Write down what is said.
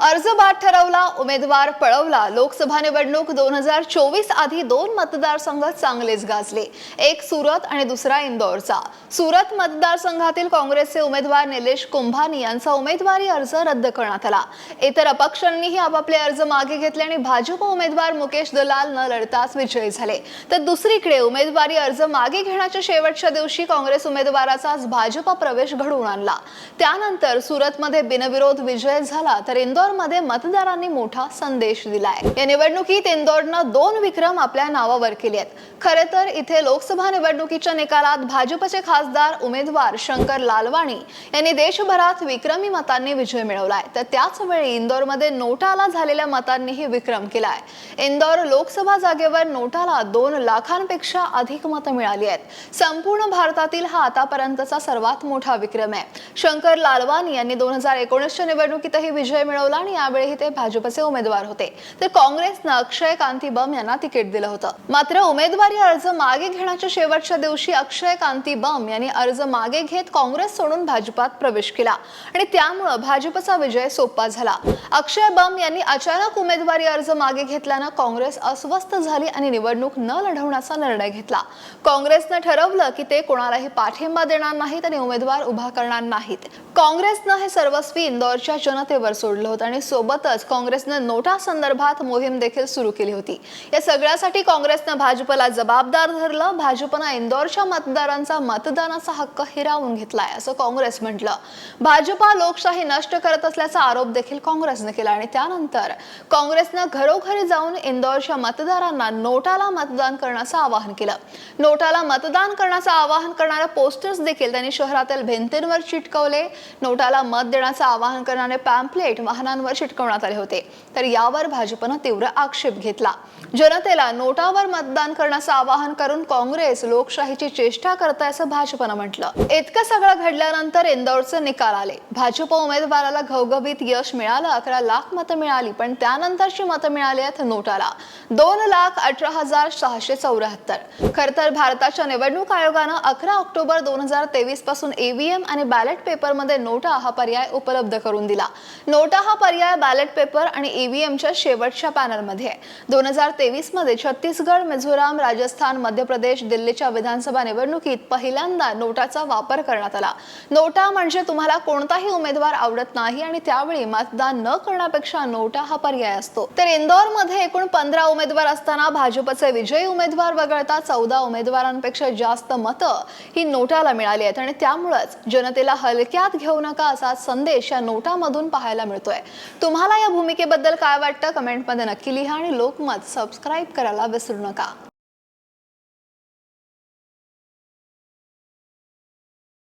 अर्ज बाद ठरवला उमेदवार पळवला. लोकसभा निवडणूक दोन हजार चोवीस आधी दोन मतदारसंघ चांगलेच गाजले. एक सुरत आणि दुसरा इंदोरचा. सुरत मतदारसंघातील काँग्रेसचे उमेदवार निलेश कुंभानी यांचा उमेदवारी अर्ज रद्द करण्यात आला. इतर अपक्षांनीही आपापले अर्ज मागे घेतले आणि भाजप उमेदवार मुकेश दलाल न लढताच विजयी झाले. तर दुसरीकडे उमेदवारी अर्ज मागे घेण्याच्या शेवटच्या दिवशी काँग्रेस उमेदवाराचाच भाजपा प्रवेश घडवून आणला. त्यानंतर सुरतमध्ये बिनविरोध विजय झाला तर इंदोरमध्ये मतदारांनी मोठा संदेश दिलाय. या निवडणुकीत इंदोरनं दोन विक्रम आपल्या नावावर केले आहेत खरे तर इथे लोकसभा निवडणुकीच्या निकालात भाजपचे खासदार उमेदवार शंकर लालवाणी यांनी देशभरात विक्रमी मतांनी विजय मिळवलाय. तर त्याच वेळी इंदोरमध्ये नोटाला झालेल्या मतांनीही विक्रम केलाय. इंदोर लोकसभा जागेवर नोटाला दोन लाखांपेक्षा अधिक मतं मिळाली आहेत. संपूर्ण भारतातील हा आतापर्यंतचा सर्वात मोठा विक्रम आहे. शंकर लालवानी यांनी दोन हजार एकोणीसच्या निवडणुकीतही विजय मिळवला आणि यावेळीही ते भाजपचे उमेदवार होते. तर काँग्रेसनं अक्षय कांती बम यांना तिकीट दिलं होतं. मात्र उमेदवारी अर्ज मागे घेण्याच्या शेवटच्या दिवशी अक्षय कांती बम यांनी अर्ज मागे घेत काँग्रेस सोडून भाजपात प्रवेश केला. आणि त्यामुळं भाजपचा विजय सोपा झाला. अक्षय बम यांनी अचानक उमेदवारी अर्ज मागे घेतल्यानं काँग्रेस अस्वस्थ झाली आणि निवडणूक न लढवण्याचा निर्णय घेतला. काँग्रेसनं ठरवलं की ते कोणालाही पाठिंबा देणार नाहीत आणि उमेदवार उभा करणार नाहीत. काँग्रेसनं हे सर्वस्वी इंदौरच्या जनतेवर सोडलं होतं आणि सोबतच काँग्रेसनं नोटा संदर्भात मोहीम देखील सुरू केली होती. या सगळ्यासाठी काँग्रेसनं भाजपला जबाबदार धरलं. भाजपनं इंदौरच्या मतदारांचा मतदानाचा हक्क हिरावून घेतलाय असं काँग्रेस म्हटलं. भाजपा लोकशाही नष्ट करत असल्याचा आरोप देखील काँग्रेसनं केला आणि त्यानंतर काँग्रेसनं घरोघरी जाऊन इंदौरच्या मतदारांना नोटाला मतदान करण्याचं आवाहन केलं. नोटाला मतदान करण्याचं आवाहन करणारे पोस्टर्स देखील त्यांनी शहरातील भिंतींवर चिटकवले. नोटाला मत देण्याचं आवाहन करणारे पॅम्पलेट वाहनांवर चिटकवण्यात आले होते. तर यावर भाजपनं तीव्र आक्षेप घेतला. जनतेला नोटावर मतदान करण्याचं आवाहन करून काँग्रेस लोकशाहीची चेष्टा करताय असं भाजपनं म्हटलं. इतकं सगळं घडल्यानंतर इंदौरचे निकाल आले. भाजप उमेदवाराला घवघवीत यश मिळालं अकरा लाख मतं मिळाली पण त्यानंतरची मतं मिळाली आहेत नोटाला. दोन लाख अठरा हजार सहाशे चौऱ्याहत्तर. खर तर भारताच्या निवडणूक आयोगानं अकरा ऑक्टोबर दोन हजार तेवीसपासून ईव्हीएम आणि बॅलेट पेपरमध्ये नोटा हा पर्याय उपलब्ध करून दिला. नोटा हा पर्याय बॅलेट पेपर आणि ईव्हीएमच्या शेवटच्या पॅनलमध्ये दोन हजार तेवीसमध्ये छत्तीसगड मिझोराम राजस्थान मध्य प्रदेश दिल्लीच्या विधानसभा निवडणुकीत पहिल्यांदा नोटाचा वापर करण्यात आला. नोटा म्हणजे तुम्हाला कोणताही उमेदवार आवडत नाही आणि त्यावेळी मतदान न करण्यापेक्षा नोटा हा पर्याय असतो. तर इंदोरमध्ये एकूण पंधरा उमेदवार असताना भाजपचे विजयी उमेदवार वगळता चौदा उमेदवारांपेक्षा जास्त मतं ही नोटाला मिळाली आहेत आणि त्यामुळेच जनतेला हलक्यात घेऊ नका असा संदेश या नोटामधून पाहायला मिळतोय. तुम्हाला या भूमिकेबद्दल काय वाटतं? कमेंटमध्ये नक्की लिहा आणि लोकमत सबस्क्राईब करायला विसरू नका.